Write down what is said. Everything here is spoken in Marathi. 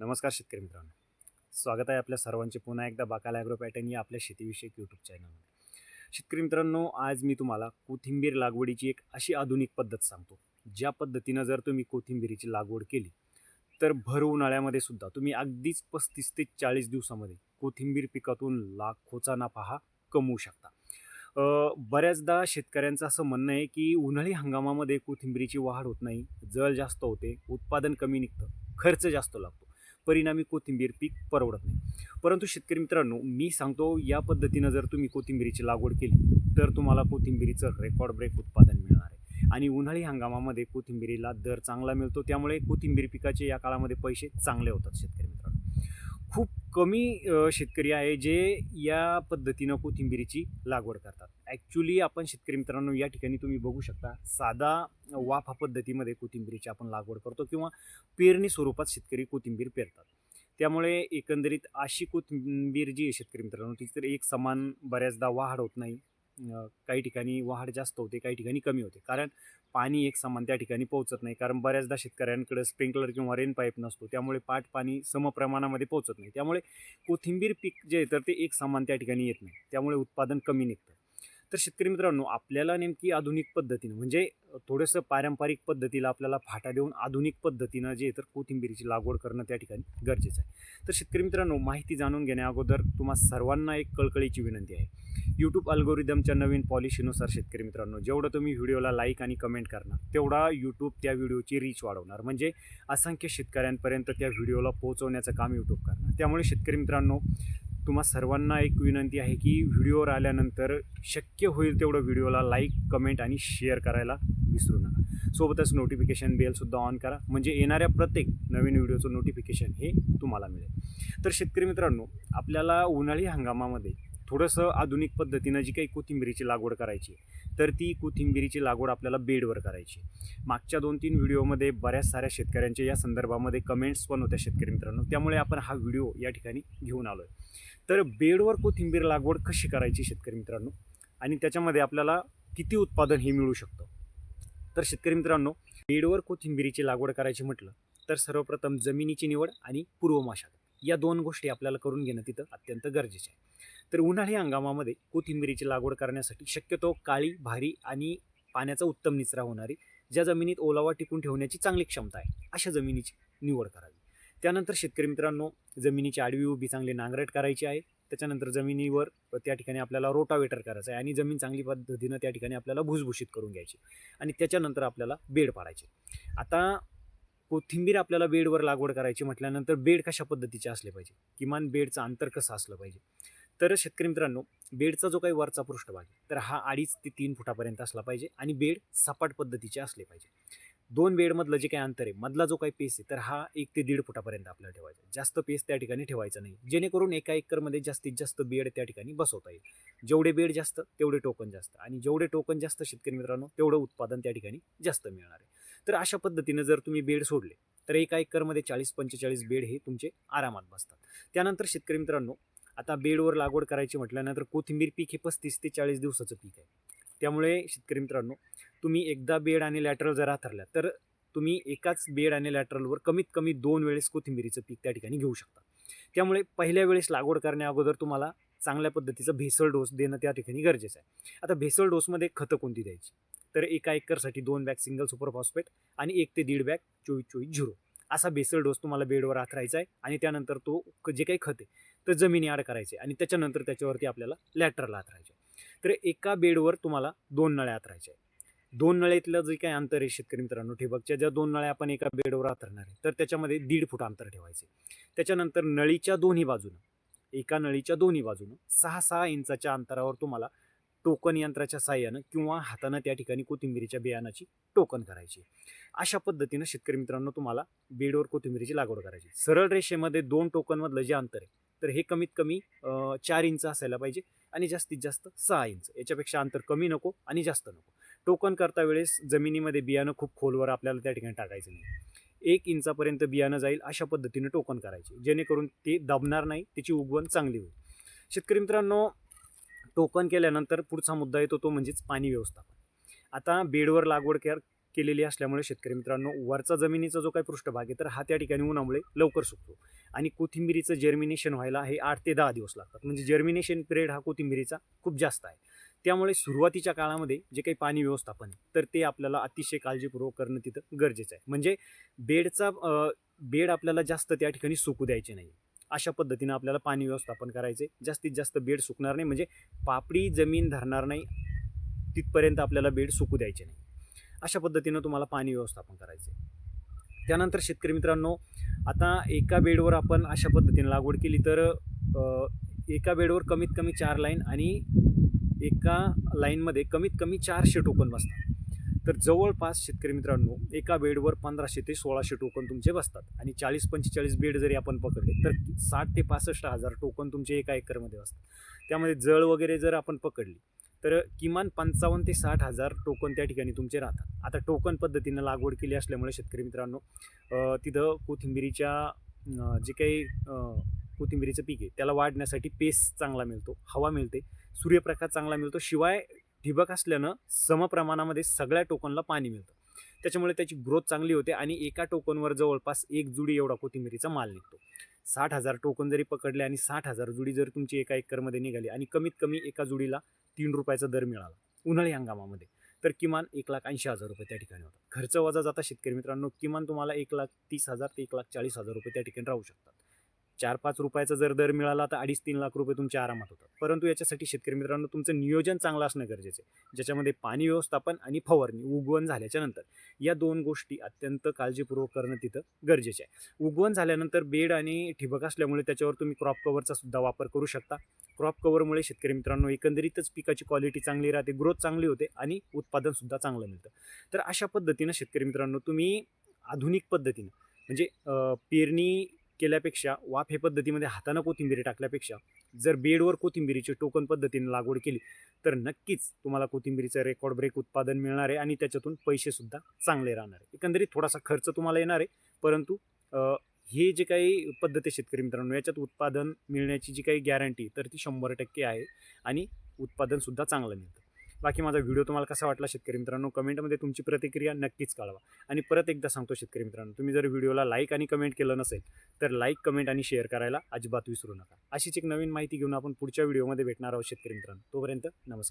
नमस्कार शेतकरी मित्रांनो. स्वागत आहे आपल्या सर्वांचे पुन्हा एकदा बाकाला ॲग्रो पॅटर्न या आपल्या शेतीविषयक यूट्यूब चॅनलमध्ये शेतकरी मित्रांनो आज मी तुम्हाला कोथिंबीर लागवडीची एक अशी आधुनिक पद्धत सांगतो. ज्या पद्धतीनं जर तुम्ही कोथिंबीरीची लागवड केली तर भर उन्हाळ्यामध्ये सुद्धा तुम्ही अगदीच पस्तीस ते चाळीस दिवसामध्ये कोथिंबीर पिकातून लाखोचा नफा हा कमवू शकता. बऱ्याचदा शेतकऱ्यांचं असं म्हणणं आहे की उन्हाळी हंगामामध्ये कोथिंबीरीची वाढ होत नाही जळ जास्त होते उत्पादन कमी निघतं खर्च जास्त लागतो. परिणामी कोथिंबीर पीक परवडत नाही. परंतु शेतकरी मित्रांनो मी सांगतो या पद्धतीनं जर तुम्ही कोथिंबीरीची लागवड केली तर तुम्हाला कोथिंबीरीचं रेकॉर्ड ब्रेक उत्पादन मिळणार आहे. आणि उन्हाळी हंगामामध्ये कोथिंबीरीला दर चांगला मिळतो त्यामुळे कोथिंबीर पिकाचे या काळामध्ये पैसे चांगले होतात शेतकरी मित्रांनो. खूप कमी शेतकरी आहे जे या पद्धतीनं कोथिंबीरीची लागवड करतात. ॲक्च्युली आपण शेतकरी मित्रांनो या ठिकाणी तुम्ही बघू शकता साधा वाफा पद्धतीमध्ये कोथिंबीरीची आपण लागवड करतो किंवा पेरणी स्वरूपात शेतकरी कोथिंबीर पेरतात. त्यामुळे एकंदरीत अशी कोथिंबीर जी आहे शेतकरी मित्रांनो ती तर एक समान बऱ्याचदा वाढ होत नाही. काही ठिकाणी वाढ जास्त होते काही ठिकाणी कमी होते. कारण पाणी एक समान त्या ठिकाणी पोहोचत नाही. कारण बऱ्याचदा शेतकऱ्यांकडे स्प्रिंकलर किंवा रेन पाईप नसतो. त्यामुळे पाट पाणी समप्रमाणामध्ये पोहोचत नाही. त्यामुळे कोथिंबीर पीक जे आहे तर ते एक समान त्या ठिकाणी येत नाही. त्यामुळे उत्पादन कमी निघतं. तर शेतकरी मित्रांनो आपल्याला नेमकी आधुनिक पद्धतीनं म्हणजे थोडंसं पारंपरिक पद्धतीला आपल्याला फाटा देऊन आधुनिक पद्धतीनं जे तर कोथिंबीरीची लागवड करणं त्या ठिकाणी गरजेचं आहे. तर शेतकरी मित्रांनो माहिती जाणून घेण्या अगोदर तुम्हा सर्वांना एक कळकळीची विनंती आहे. यूट्यूब अल्गोरिदमच्या नवीन पॉलिसीनुसार शेतकरी मित्रांनो जेवढं तुम्ही व्हिडिओला लाईक आणि कमेंट करणार तेवढा यूट्यूब त्या व्हिडिओची रीच वाढवणार. म्हणजे असंख्य शेतकऱ्यांपर्यंत त्या व्हिडिओला पोहोचवण्याचं काम यूट्यूब करणार. त्यामुळे शेतकरी मित्रांनो तुम्हा सर्वांना एक विनंती आहे की व्हिडिओवर आल्यानंतर शक्य होईल तेवढं व्हिडिओला लाईक कमेंट आणि शेअर करायला विसरू नका. सोबतच नोटिफिकेशन बेलसुद्धा ऑन करा. म्हणजे येणाऱ्या प्रत्येक नवीन व्हिडिओचं नोटिफिकेशन हे तुम्हाला मिळेल. तर शेतकरी मित्रांनो आपल्याला उन्हाळी हंगामामध्ये थोडंसं आधुनिक पद्धतीनं जी काही कोथिंबिरीची लागवड करायची तर ती कोथिंबिरीची लागवड आपल्याला बेडवर करायची मागच्या दोन तीन व्हिडिओमध्ये बऱ्याच साऱ्या शेतकऱ्यांच्या या संदर्भामध्ये कमेंट्स पण होत्या शेतकरी मित्रांनो. त्यामुळे आपण हा व्हिडिओ या ठिकाणी घेऊन आलो आहे तर बेडवर कोथिंबीर लागवड कशी करायची शेतकरी मित्रांनो? आणि त्याच्यामध्ये आपल्याला किती उत्पादन हे मिळू शकतं? तर शेतकरी मित्रांनो बेडवर कोथिंबिरीची लागवड करायची म्हटलं तर सर्वप्रथम जमिनीची निवड आणि पूर्वमाशात या दोन गोष्टी आपल्याला करून घेणं तिथं अत्यंत गरजेचे आहे. तर उन्हाळी हंगामामध्ये कोथिंबिरीची लागवड करण्यासाठी शक्यतो काळी भारी आणि पाण्याचा उत्तम निचरा होणारी ज्या जमिनीत ओलावा टिकून ठेवण्याची चांगली क्षमता आहे अशा जमिनीची निवड करावी. त्यानंतर शेतकरी मित्रांनो जमिनीची आडवी उभी चांगली नांगरट करायची आहे. त्याच्यानंतर जमिनीवर त्या ठिकाणी आपल्याला रोटावेटर करायचं आहे आणि जमीन चांगली पद्धतीनं त्या ठिकाणी आपल्याला भुसभुशीत करून घ्यायची आणि त्याच्यानंतर आपल्याला बेड पाडायचे. आता कोथिंबीर आपल्याला बेडवर लागवड करायची म्हटल्यानंतर बेड कशा पद्धतीचे असले पाहिजे? किमान बेडचं अंतर कसं असलं पाहिजे? तर शेतकरी मित्रांनो बेडचा जो काही वरचा पृष्ठभाग आहे तर हा अडीच ते तीन फुटापर्यंत असला पाहिजे आणि बेड सपाट पद्धतीचे असले पाहिजे. दोन बेडमधलं जे काही अंतर आहे मधला जो काही पेस आहे तर हा एक ते दीड फुटापर्यंत आपल्याला ठेवायचा आहे. जास्त पेस त्या ठिकाणी ठेवायचा नाही जेणेकरून एका एकरमध्ये जास्तीत जास्त बेड त्या ठिकाणी बसवता येईल. जेवढे बेड जास्त तेवढे टोकन जास्त आणि जेवढे टोकन जास्त शेतकरी मित्रांनो तेवढं उत्पादन त्या ठिकाणी जास्त मिळणार आहे. तर अशा पद्धतीनं जर तुम्ही बेड सोडले तर एका एकरमध्ये चाळीस पंचेचाळीस बेड हे तुमचे आरामात बसतात. त्यानंतर शेतकरी मित्रांनो आता बेडवर लागवड करायची म्हटल्यानंतर कोथिंबीर पीक हे पस्तीस ते चाळीस दिवसाचं पीक आहे. त्यामुळे शेतकरी मित्रांनो तुम्ही एकदा बेड आणि लॅटरल जर हातरल्या तर तुम्ही एकाच बेड आणि लॅटरलवर कमीत कमी दोन वेळेस कोथिंबीरीचं पीक त्या ठिकाणी घेऊ शकता. त्यामुळे पहिल्या वेळेस लागवड करण्या अगोदर तुम्हाला चांगल्या पद्धतीचं भेसळ डोस देणं त्या ठिकाणी गरजेचं आहे. आता भेसळ डोसमध्ये खतं कोणती द्यायची? तर एका एकरसाठी दोन बॅग सिंगल सुपर फॉस्फेट आणि एक ते दीड बॅग चोवीस चोवीस झिरो असा बेसल डोस तुम्हाला बेडवर आथरायचा आहे आणि त्यानंतर तो क- जे काही खत आहे तर जमिनी आड करायचे आणि त्याच्यानंतर त्याच्यावरती आपल्याला लॅटरल आतरायचे. तर एका बेडवर तुम्हाला दोन नळ्या आतरायच्या दोन नळ्यातलं जे काही अंतर आहे शेतकरी मित्रांनो ठिबकच्या ज्या दोन नळ्या आपण एका बेडवर आतरणार आहे तर त्याच्यामध्ये दीड फूट अंतर ठेवायचे. त्याच्यानंतर नळीच्या दोन्ही बाजूनं एका नळीच्या दोन्ही बाजूनं सहा सहा इंचाच्या अंतरावर तुम्हाला टोकन यंत्राच्या साह्यानं किंवा हातानं त्या ठिकाणी कोथिंबिरीच्या बियाणाची टोकन करायची अशा पद्धतीनं शेतकरी मित्रांनो तुम्हाला बेडवर कोथिंबिरीची लागवड करायची सरळ रेषेमध्ये दोन टोकनमधलं जे अंतर आहे तर हे कमीत कमी चार इंच असायला पाहिजे आणि जास्तीत जास्त सहा इंच. याच्यापेक्षा अंतर कमी नको आणि जास्त नको. टोकन करता वेळेस जमिनीमध्ये बियाणं खूप खोलवर आपल्याला त्या ठिकाणी टाकायचं नाही. एक इंचापर्यंत बियाणं जाईल अशा पद्धतीने टोकन करायचे जेणेकरून ते दबणार नाही त्याची उगवण चांगली होईल. शेतकरी मित्रांनो टोकन केल्यानंतर पुढचा मुद्दा येतो तो म्हणजेच पाणी व्यवस्थापन. आता बेडवर लागवड केर केलेली असल्यामुळे शेतकरी मित्रांनो वरचा जमिनीचा जो काही पृष्ठभाग आहे तर हा त्या ठिकाणी उन्हामुळे लवकर सुकतो. आणि कोथिंबिरीचं जर्मिनेशन व्हायला हे आठ ते दहा दिवस लागतात. म्हणजे जर्मिनेशन पिरियड हा कोथिंबिरीचा खूप जास्त आहे. त्यामुळे सुरुवातीच्या काळामध्ये जे काही पाणी व्यवस्थापन आहे तर ते आपल्याला अतिशय काळजीपूर्वक करणं तिथं गरजेचं आहे. म्हणजे बेडचा बेड आपल्याला जास्त त्या ठिकाणी सुकू द्यायचे नाही. अशा पद्धतीनं आपल्याला पाणी व्यवस्थापन करायचे जास्तीत जास्त बेड सुकणार नाही. म्हणजे पापडी जमीन धरणार नाही तिथपर्यंत आपल्याला बेड सुकू द्यायचे नाही. अशा पद्धतीनं तुम्हाला पाणी व्यवस्थापन करायचे त्यानंतर शेतकरी मित्रांनो आता एका बेडवर आपण अशा पद्धतीने लागवड केली तर एका बेडवर कमीत कमी चार लाईन आणि एका लाईनमध्ये कमीत कमी चारशे टोकन बसतात. तर जवळपास शेतकरी मित्रांनो एका बेडवर पंधराशे ते सोळाशे टोकन तुमचे बसतात आणि चाळीस पंचेचाळीस बेड जरी आपण पकडले तर साठ ते पासष्ट हजार टोकन तुमचे एका एकरमध्ये बसतात. त्यामध्ये जळ वगैरे जर आपण पकडली तर किमान पंचावन्न ते साठ हजार टोकन त्या ठिकाणी तुमचे राहतात. आता टोकन पद्धतीनं लागवड केली असल्यामुळे शेतकरी मित्रांनो तिथं कोथिंबिरीच्या जे काही कोथिंबिरीचं पीक आहे त्याला वाढण्यासाठी पेस चांगला मिळतो हवा मिळते सूर्यप्रकाश चांगला मिळतो शिवाय ठिबक असल्यानं समप्रमाणामध्ये सगळ्या टोकनला पाणी मिळतं. त्याच्यामुळे त्याची ग्रोथ चांगली होते आणि एका टोकनवर जवळपास एक जुडी एवढा कोथिंबिरीचा माल निघतो. साठ हजार टोकन जरी पकडले आणि साठ हजार जुडी जर तुमची एका एकरमध्ये निघाली आणि कमीत कमी एका जुडीला तीन रुपयाचा दर मिळाला उन्हाळी हंगामामध्ये तर किमान एक लाख ऐंशी हजार रुपये त्या ठिकाणी होतात. खर्च वजा जाता शेतकरी मित्रांनो किमान तुम्हाला एक लाख तीस हजार ते एक लाख चाळीस हजार रुपये त्या ठिकाणी राहू शकतात. चार पाच रुपयाचा जर दर मिळाला तर अडीच तीन लाख रुपये तुमच्या आरामात होतात. परंतु याच्यासाठी शेतकरी मित्रांनो तुमचं नियोजन चांगलं असणं गरजेचं आहे. ज्याच्यामध्ये पाणी व्यवस्थापन आणि फवारणी उगवण झाल्याच्यानंतर या दोन गोष्टी अत्यंत काळजीपूर्वक करणं तिथं गरजेचे आहे. उगवण झाल्यानंतर बेड आणि ठिबक असल्यामुळे त्याच्यावर तुम्ही क्रॉप कव्हरचा सुद्धा वापर करू शकता. क्रॉप कव्हरमुळे शेतकरी मित्रांनो एकंदरीतच पिकाची क्वालिटी चांगली राहते ग्रोथ चांगली होते आणि उत्पादनसुद्धा चांगलं मिळतं. तर अशा पद्धतीनं शेतकरी मित्रांनो तुम्ही आधुनिक पद्धतीनं म्हणजे पेरणी केल्यापेक्षा वाफ हे पद्धतीमध्ये हातानं कोथिंबिरी टाकल्यापेक्षा जर बेडवर कोथिंबिरीची टोकन पद्धतीने लागवड केली तर नक्कीच तुम्हाला कोथिंबिरीचं रेकॉर्ड ब्रेक उत्पादन मिळणार आहे आणि त्याच्यातून पैसेसुद्धा चांगले राहणार आहे. एकंदरीत थोडासा खर्च तुम्हाला येणार आहे परंतु हे जे काही पद्धत आहे शेतकरी मित्रांनो याच्यात उत्पादन मिळण्याची जी काही गॅरंटी तर ती शंभर टक्के आहे आणि उत्पादनसुद्धा चांगलं मिळतं. बाकी माझा व्हिडिओ तुम्हाला कसा वाटला शेतकरी मित्रांनो कमेंटमध्ये तुमची प्रतिक्रिया नक्कीच कळवा. आणि परत एकदा सांगतो शेतकरी मित्रांनो तुम्ही जर व्हिडिओला लाईक आणि कमेंट केलं नसेल तर लाईक कमेंट आणि शेअर करायला अजिबात विसरू नका. अशीच एक नवीन माहिती घेऊन आपण पुढच्या व्हिडिओमध्ये भेटणार आहोत शेतकरी मित्रांनो. तोपर्यंत नमस्कार.